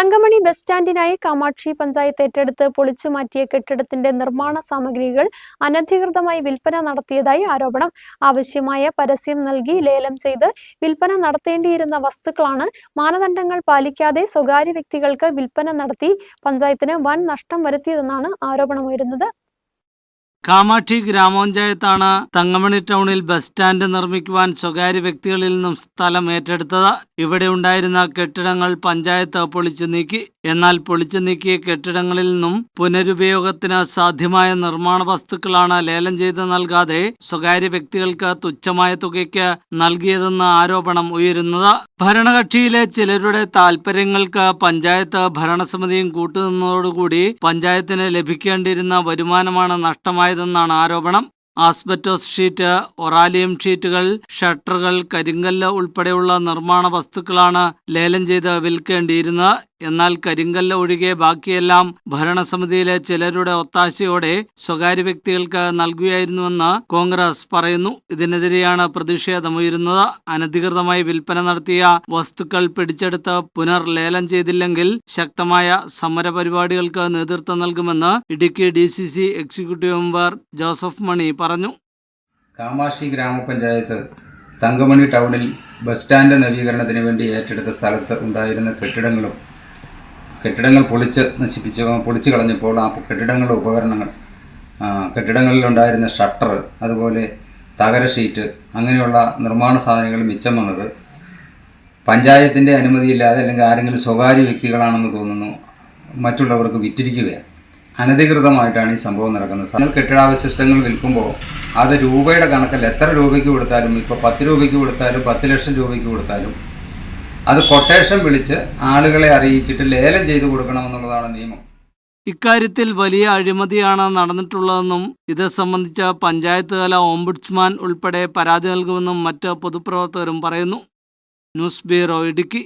Thankamani bus സ്റ്റാൻഡിനായി കാമാക്ഷി പഞ്ചായത്ത് ഏറ്റെടുത്ത് പൊളിച്ചു മാറ്റിയ കെട്ടിടത്തിന്റെ നിർമ്മാണ സാമഗ്രികൾ അനധികൃതമായി വിൽപ്പന നടത്തിയതായി ആരോപണം. ആവശ്യമായ പരസ്യം നൽകി ലേലം ചെയ്ത് വിൽപ്പന നടത്തേണ്ടിയിരുന്ന വസ്തുക്കളാണ് മാനദണ്ഡങ്ങൾ പാലിക്കാതെ സ്വകാര്യ വ്യക്തികൾക്ക് വിൽപ്പന നടത്തി പഞ്ചായത്തിന് വൻ നഷ്ടം വരുത്തിയതെന്നാണ് ആരോപണമുയരുന്നത്. കാമാക്ഷി ഗ്രാമപഞ്ചായത്താണ് തങ്ങമണി ടൗണിൽ ബസ് സ്റ്റാൻഡ് നിർമ്മിക്കുവാൻ സ്വകാര്യ വ്യക്തികളിൽ നിന്നും സ്ഥലം ഏറ്റെടുത്തത്. ഇവിടെ ഉണ്ടായിരുന്ന കെട്ടിടങ്ങൾ പഞ്ചായത്ത് പൊളിച്ചു നീക്കി. എന്നാൽ പൊളിച്ചു നീക്കിയ കെട്ടിടങ്ങളിൽ നിന്നും പുനരുപയോഗത്തിന് സാധ്യമായ നിർമ്മാണ വസ്തുക്കളാണ് ലേലം ചെയ്ത് നൽകാതെ സ്വകാര്യ വ്യക്തികൾക്ക് തുച്ഛമായ തുകയ്ക്ക് നൽകിയതെന്ന ആരോപണം ഉയരുന്നത്. ഭരണകക്ഷിയിലെ ചിലരുടെ താൽപര്യങ്ങൾക്ക് പഞ്ചായത്ത് ഭരണസമിതിയും കൂട്ടുനിന്നതോടുകൂടി പഞ്ചായത്തിന് ലഭിക്കേണ്ടിയിരുന്ന വരുമാനമാണ് നഷ്ടമായതെന്നാണ് ആരോപണം. ആസ്ബറ്റോസ് ഷീറ്റ് ഒറാലിയം ഷീറ്റുകൾ ഷട്ടറുകൾ കരിങ്കല്ല് ഉൾപ്പെടെയുള്ള നിർമ്മാണ വസ്തുക്കളാണ് ലേലം ചെയ്ത് വിൽക്കേണ്ടിയിരുന്നത്. എന്നാൽ കരിങ്കല്ല് ഒഴികെ ബാക്കിയെല്ലാം ഭരണസമിതിയിലെ ചിലരുടെ ഒത്താശയോടെ സ്വകാര്യ വ്യക്തികൾക്ക് നൽകുകയായിരുന്നുവെന്ന് കോൺഗ്രസ് പറയുന്നു. ഇതിനെതിരെയാണ് പ്രതിഷേധമുയരുന്നത്. അനധികൃതമായി വിൽപ്പന നടത്തിയ വസ്തുക്കൾ പിടിച്ചെടുത്ത് പുനർ ലേലം ചെയ്തില്ലെങ്കിൽ ശക്തമായ സമരപരിപാടികൾക്ക് നേതൃത്വം നൽകുമെന്ന് Idukki D C C executive member Joseph Mani പറഞ്ഞു. കാമാക്ഷി ഗ്രാമപഞ്ചായത്ത് തങ്കമണി ടൗണിൽ ബസ് സ്റ്റാൻഡ് നവീകരണത്തിന് വേണ്ടി ഏറ്റെടുത്ത സ്ഥലത്ത് ഉണ്ടായിരുന്ന കെട്ടിടങ്ങളും കെട്ടിടങ്ങൾ പൊളിച്ച് നശിപ്പിച്ച് പൊളിച്ച് കളഞ്ഞപ്പോൾ ആ കെട്ടിടങ്ങളുടെ ഉപകരണങ്ങൾ കെട്ടിടങ്ങളിലുണ്ടായിരുന്ന ഷട്ടർ അതുപോലെ തകര ഷീറ്റ് അങ്ങനെയുള്ള നിർമ്മാണ സാധനങ്ങൾ മിച്ചം വന്നത് പഞ്ചായത്തിന്റെ അനുമതിയില്ലാതെ അല്ലെങ്കിൽ ആരെങ്കിലും സ്വകാര്യ വ്യക്തികളാണെന്ന് തോന്നുന്നു മറ്റുള്ളവർക്ക് വിറ്റിരിക്കുകയാണ്. അനധികൃതമായിട്ടാണ് ഈ സംഭവം നടക്കുന്നത്. നിങ്ങൾ കെട്ടിടാവശിഷ്ടങ്ങൾ വിൽക്കുമ്പോൾ അത് രൂപയുടെ കണക്കല്ല എത്ര രൂപയ്ക്ക് കൊടുത്താലും ഇപ്പോൾ പത്ത് രൂപയ്ക്ക് കൊടുത്താലും പത്ത് ലക്ഷം രൂപയ്ക്ക് കൊടുത്താലും അത് കൊട്ടേഷൻ വിളിച്ച് ആളുകളെ അറിയിച്ചിട്ട് ലേലം ചെയ്തു കൊടുക്കണമെന്നുള്ളതാണ് നിയമം. ഇക്കാര്യത്തിൽ വലിയ അഴിമതിയാണ് നടന്നിട്ടുള്ളതെന്നും ഇത് സംബന്ധിച്ച് പഞ്ചായത്ത് തല ഓംബുഡ്സ്മാൻ ഉൾപ്പെടെ പരാതി നൽകുമെന്നും മറ്റ് പൊതുപ്രവർത്തകരും പറയുന്നു. News bureau Idukki.